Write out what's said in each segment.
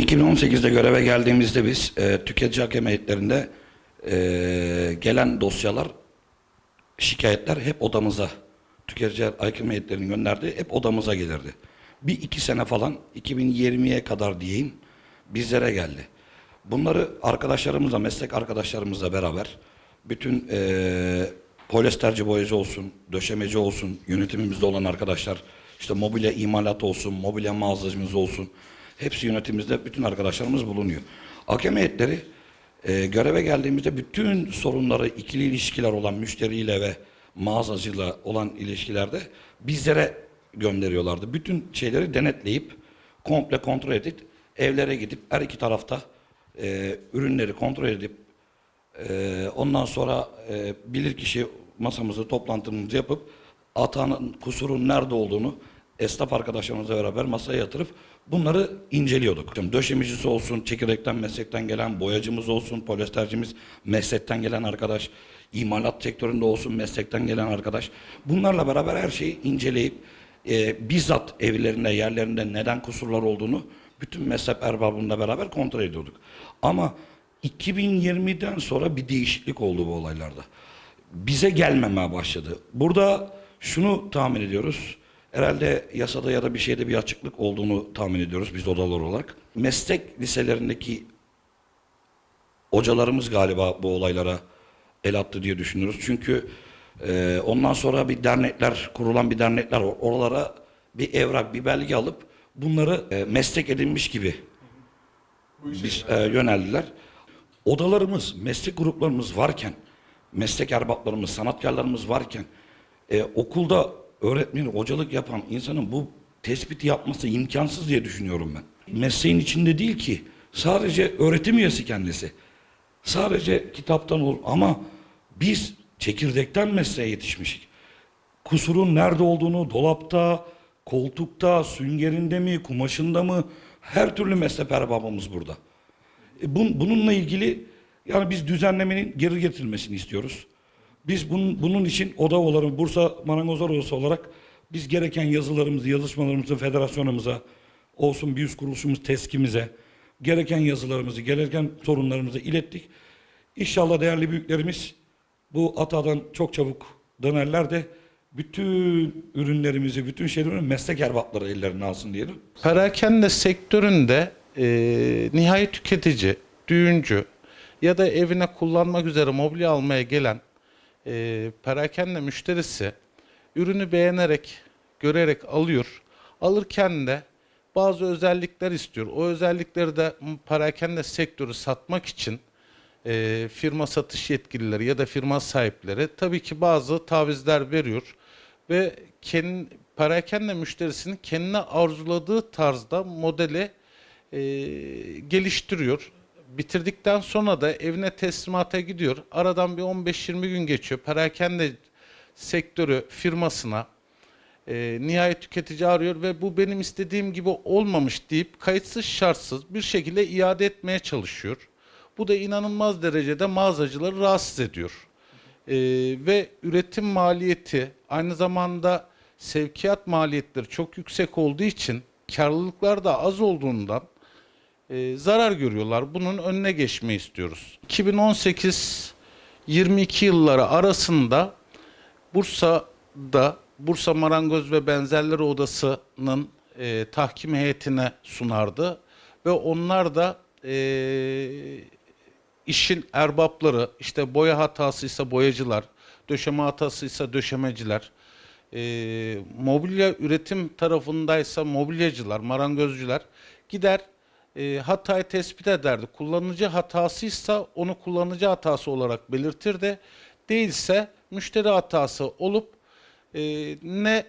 ...2018'de göreve geldiğimizde biz e, tüketici hakem heyetlerinde e, gelen dosyalar, şikayetler hep odamıza, tüketici hakem heyetlerinin gönderdiği hep odamıza gelirdi. Bir iki sene falan 2020'ye kadar diyeyim bizlere geldi. Bunları arkadaşlarımızla, meslek arkadaşlarımızla beraber bütün e, polyesterci boyacı olsun, döşemeci olsun, yönetimimizde olan arkadaşlar, işte mobilya imalat olsun, mobilya mağazacımız olsun, hepsi yönetimimizde bütün arkadaşlarımız bulunuyor. Hakem heyetleri e, göreve geldiğimizde bütün sorunları, ikili ilişkiler olan müşteriyle ve mağazacıyla olan ilişkilerde bizlere gönderiyorlardı. Bütün şeyleri denetleyip, komple kontrol edip, evlere gidip her iki tarafta e, ürünleri kontrol edip, e, ondan sonra e, bilirkişi masamızı, toplantımızı yapıp, hatanın, kusurun nerede olduğunu esnaf arkadaşlarımızla beraber masaya yatırıp bunları inceliyorduk. Döşemecisi olsun, çekirdekten meslekten gelen boyacımız olsun, polyestercimiz meslekten gelen arkadaş, imalat sektöründe olsun meslekten gelen arkadaş. Bunlarla beraber her şeyi inceleyip e, bizzat evlerinde, yerlerinde neden kusurlar olduğunu bütün mezhep erbabında beraber kontrol ediyorduk. Ama 2020'den sonra bir değişiklik oldu bu olaylarda. Bize gelmemeye başladı. Burada şunu tahmin ediyoruz. Herhalde yasada ya da bir şeyde bir açıklık olduğunu tahmin ediyoruz biz odalar olarak. Meslek liselerindeki hocalarımız galiba bu olaylara el attı diye düşünüyoruz. Çünkü e, ondan sonra bir dernekler, kurulan bir dernekler var. Oralara bir evrak, bir belge alıp bunları e, meslek edinmiş gibi biz e, yöneldiler. Odalarımız, meslek gruplarımız varken, meslek erbaplarımız, sanatkarlarımız varken e, okulda öğretmeni, hocalık yapan insanın bu tespiti yapması imkansız diye düşünüyorum ben. Mesleğin içinde değil ki. Sadece öğretim üyesi kendisi. Sadece kitaptan olur ama biz çekirdekten mesleğe yetişmişik. Kusurun nerede olduğunu dolapta, koltukta, süngerinde mi, kumaşında mı her türlü meslek erbabımız burada. E bun, bununla ilgili yani biz düzenlemenin geri getirilmesini istiyoruz. Biz bunun, bunun için oda olarak Bursa Marangozlar Odası olarak biz gereken yazılarımızı, yazışmalarımızı federasyonumuza olsun bir üst kuruluşumuz teskimize gereken yazılarımızı, gereken sorunlarımızı ilettik. İnşallah değerli büyüklerimiz bu hatadan çok çabuk dönerler de bütün ürünlerimizi, bütün şeyleri meslek erbapları ellerine alsın diyelim. Perakende sektöründe e, nihai tüketici, düğüncü ya da evine kullanmak üzere mobilya almaya gelen e, perakende müşterisi ürünü beğenerek, görerek alıyor. Alırken de bazı özellikler istiyor. O özellikleri de perakende sektörü satmak için e, firma satış yetkilileri ya da firma sahipleri tabii ki bazı tavizler veriyor ve kendi perakende müşterisinin kendine arzuladığı tarzda modeli e, geliştiriyor. Bitirdikten sonra da evine teslimata gidiyor. Aradan bir 15-20 gün geçiyor. Perakende sektörü firmasına e, nihayet tüketici arıyor ve bu benim istediğim gibi olmamış deyip kayıtsız şartsız bir şekilde iade etmeye çalışıyor. Bu da inanılmaz derecede mağazacıları rahatsız ediyor. E, ve üretim maliyeti aynı zamanda sevkiyat maliyetleri çok yüksek olduğu için karlılıklar da az olduğundan e, zarar görüyorlar. Bunun önüne geçmeyi istiyoruz. 2018 22 yılları arasında Bursa'da Bursa Marangoz ve Benzerleri Odası'nın e, tahkim heyetine sunardı ve onlar da e, işin erbapları işte boya hatasıysa boyacılar, döşeme hatasıysa döşemeciler, e, mobilya üretim tarafındaysa mobilyacılar, marangozcular gider e, hatayı tespit ederdi. Kullanıcı hatasıysa onu kullanıcı hatası olarak belirtirdi. Değilse müşteri hatası olup e, ne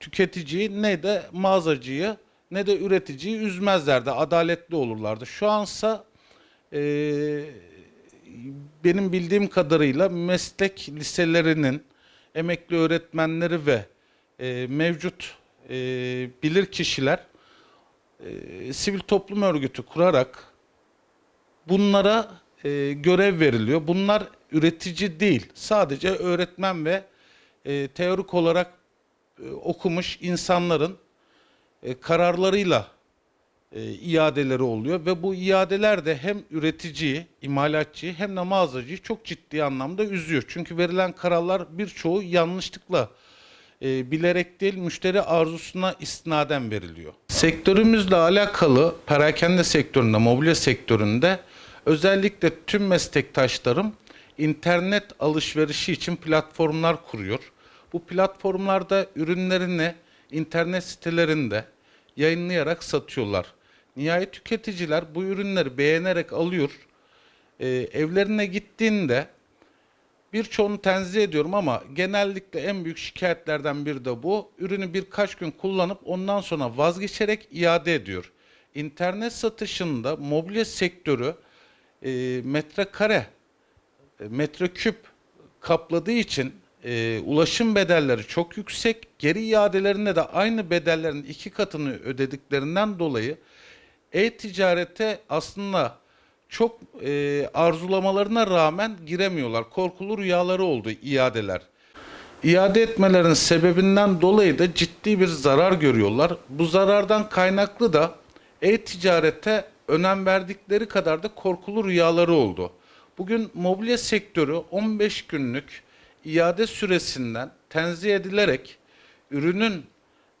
tüketiciyi ne de mağazacıyı ne de üreticiyi üzmezlerdi. Adaletli olurlardı. Şu ansa e, benim bildiğim kadarıyla meslek liselerinin emekli öğretmenleri ve e, mevcut e, bilir kişiler e, sivil toplum örgütü kurarak bunlara e, görev veriliyor. Bunlar üretici değil, sadece öğretmen ve e, teorik olarak e, okumuş insanların e, kararlarıyla e, iadeleri oluyor ve bu iadeler de hem üreticiyi, imalatçıyı hem de mağazacıyı çok ciddi anlamda üzüyor. Çünkü verilen kararlar birçoğu yanlışlıkla e, bilerek değil müşteri arzusuna istinaden veriliyor. Sektörümüzle alakalı perakende sektöründe, mobilya sektöründe özellikle tüm meslektaşlarım internet alışverişi için platformlar kuruyor. Bu platformlarda ürünlerini internet sitelerinde yayınlayarak satıyorlar. Nihayet tüketiciler bu ürünleri beğenerek alıyor. Ee, evlerine gittiğinde birçoğunu tenzih ediyorum ama genellikle en büyük şikayetlerden biri de bu. Ürünü birkaç gün kullanıp ondan sonra vazgeçerek iade ediyor. İnternet satışında mobilya sektörü e, metrekare e, metreküp kapladığı için e, ulaşım bedelleri çok yüksek. Geri iadelerinde de aynı bedellerin iki katını ödediklerinden dolayı e-ticarete aslında çok e, arzulamalarına rağmen giremiyorlar. Korkulu rüyaları oldu iadeler. İade etmelerinin sebebinden dolayı da ciddi bir zarar görüyorlar. Bu zarardan kaynaklı da e-ticarete önem verdikleri kadar da korkulu rüyaları oldu. Bugün mobilya sektörü 15 günlük iade süresinden tenzih edilerek ürünün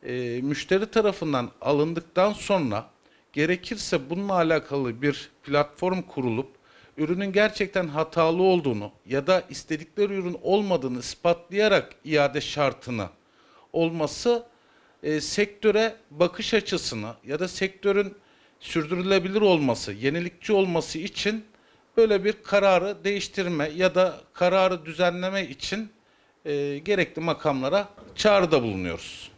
e, müşteri tarafından alındıktan sonra gerekirse bununla alakalı bir platform kurulup ürünün gerçekten hatalı olduğunu ya da istedikleri ürün olmadığını ispatlayarak iade şartını olması e, sektöre bakış açısını ya da sektörün sürdürülebilir olması, yenilikçi olması için böyle bir kararı değiştirme ya da kararı düzenleme için e, gerekli makamlara çağrıda bulunuyoruz.